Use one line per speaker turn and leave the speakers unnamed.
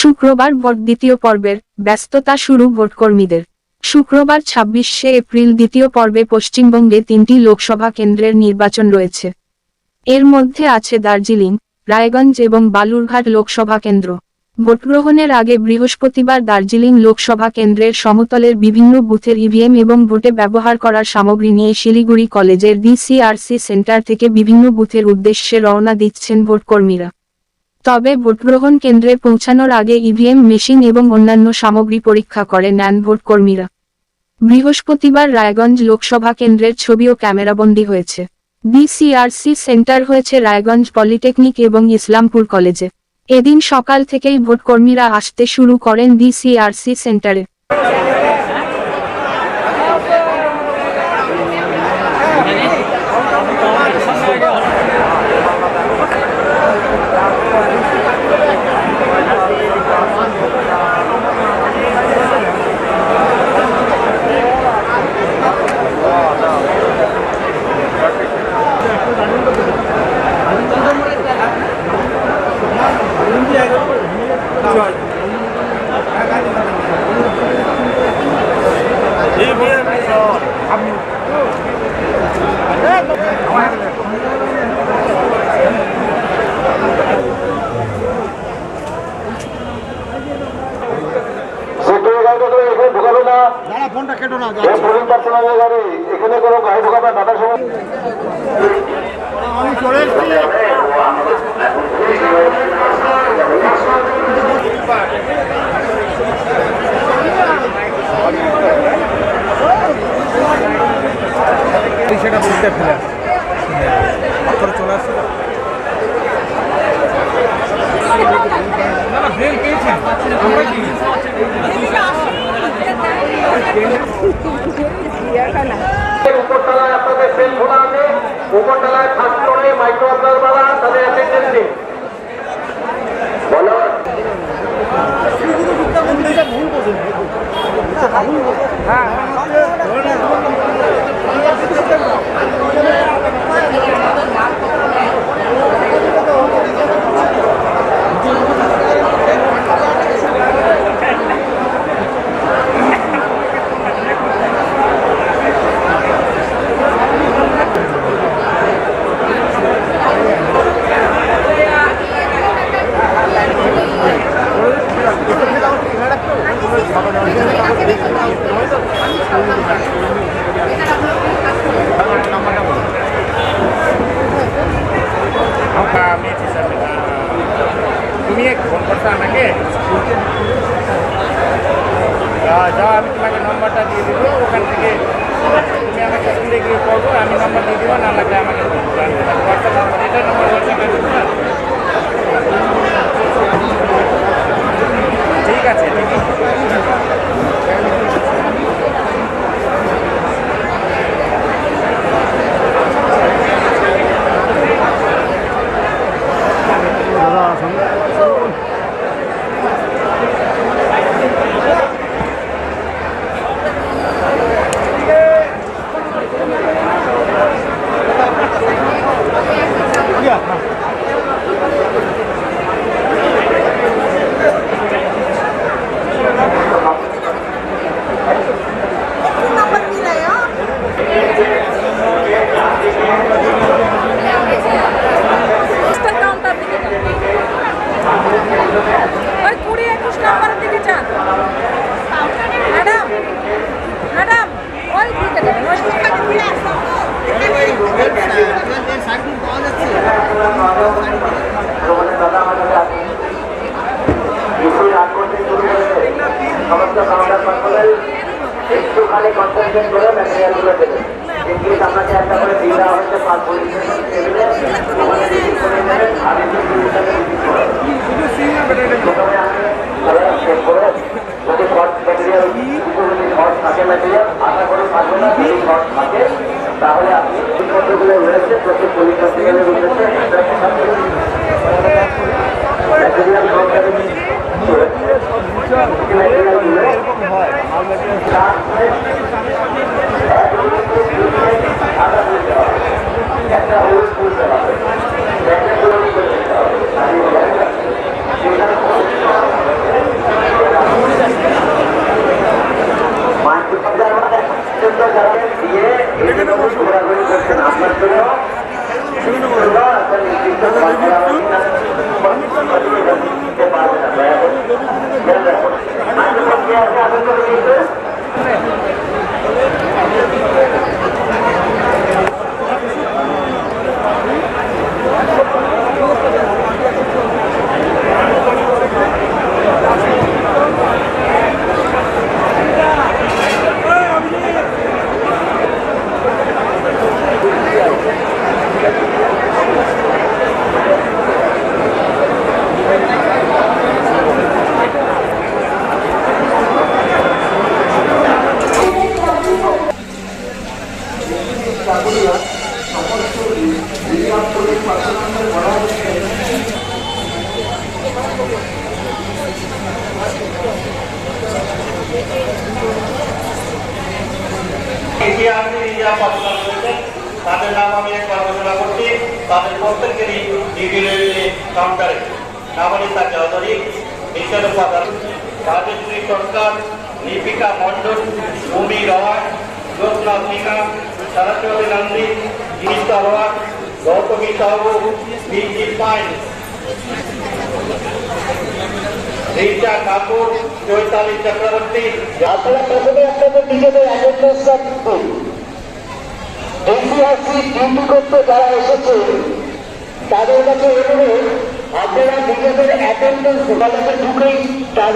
শুক্রবার ভোট দ্বিতীয় পর্বের ব্যস্ততা শুরু ভোটকর্মীদের। শুক্রবার ছাব্বিশে এপ্রিল দ্বিতীয় পর্বে পশ্চিমবঙ্গে তিনটি লোকসভা কেন্দ্রের নির্বাচন রয়েছে। এর মধ্যে আছে দার্জিলিং, রায়গঞ্জ এবং বালুরঘাট লোকসভা কেন্দ্র। ভোটগ্রহণের আগে বৃহস্পতিবার দার্জিলিং লোকসভা কেন্দ্রের সমতলের বিভিন্ন বুথের ইভিএম এবং ভোটে ব্যবহার করার সামগ্রী নিয়ে শিলিগুড়ি কলেজের ডিসিআরসি সেন্টার থেকে বিভিন্ন বুথের উদ্দেশ্যে রওনা দিচ্ছেন ভোটকর্মীরা। তবে ভোটগ্রহণ কেন্দ্রে পৌঁছানোর আগে ইভিএম মেশিন এবং অন্যান্য সামগ্রী পরীক্ষা করে নেন ভোটকর্মীরা। বৃহস্পতিবার রায়গঞ্জ লোকসভা কেন্দ্রের ছবিও ক্যামেরাবন্দী হয়েছে। বিসিআরসি সেন্টার হয়েছে রায়গঞ্জ পলিটেকনিক এবং ইসলামপুর কলেজে। এদিন সকাল থেকেই ভোটকর্মীরা আসতে শুরু করেন ডিসিআরসি সেন্টারে।
এখানে ঢুকাবে না।
দাঁড়া ফোনটা কেটো না
এই পুলিশ পার্সোনালের গাড়ি এখানে কোনো গাড়ি ঢুকাবে না টাটার সময়
আমি চলে এসেছি। সেটা বুঝতে ফেলে পাথর চলে আসছে না না ব্রেন পেয়েছেন? আমরা কি
উপরতলায় আপনাদের সেল খোলা আছে উপরতলায় ফার্স্ট ফ্লোরে মাইক্রো অবজারভাররা তাদের অ্যাটেন্ডেন্স দিন বলো
তুমি এক ফোন করছ আমাকে যা যা আমি তোমাকে নম্বরটা দিয়ে দেবো ওখান থেকে তুমি আমাকে স্কুলে গিয়ে করব আমি নম্বর দিয়ে দেবো না লাগলে আমাকে হোয়াটসঅ্যাপ এটা নম্বর হোয়াটসঅ্যাপ ঠিক আছে ঠিক আছে
কনসেন্ট্রেট করে ম্যাটেরিয়ালগুলো দেবে। ইনকেস আপনাকে একটা করে দিয়ে হচ্ছে পার পজিশন টেবিলে করে নেবেন আর রিসিভ শর্ট থাকে না যদি শর্ট থাকে, তাহলে আপনি শর্ট একটা হলুদ ফুল চালাবে একটা হলুদ ফুল চালাবে
কে আছে
তাদের নাম আমি একবার ঘোষণা করছি। তাদের প্রত্যেকেরই ডিগ্রি কাউন্টারে। নামনিতা চৌধুরী মিশন উপাদান রাজশ্রী সরকার লিপিকা মণ্ডল, ভূমি রয় জ্যোৎস্না সিনহা সরস্বতী নন্দী জিনিতা রয়, গৌতমী সাহু বিজি পাইন রিচা ঠাকুর চৈতালি চক্রবর্তী।
আপনারা প্রথমে আপনাদের নিজেদের অ্যাটেন্ডেন্সটা দিন এনসিআরসি ডিউটি করতে যারা এসেছে, তাদের কাছে এগুলো আপনারা নিজেদের অ্যাটেন্ডেন্স কলেজে ঢুকেই টান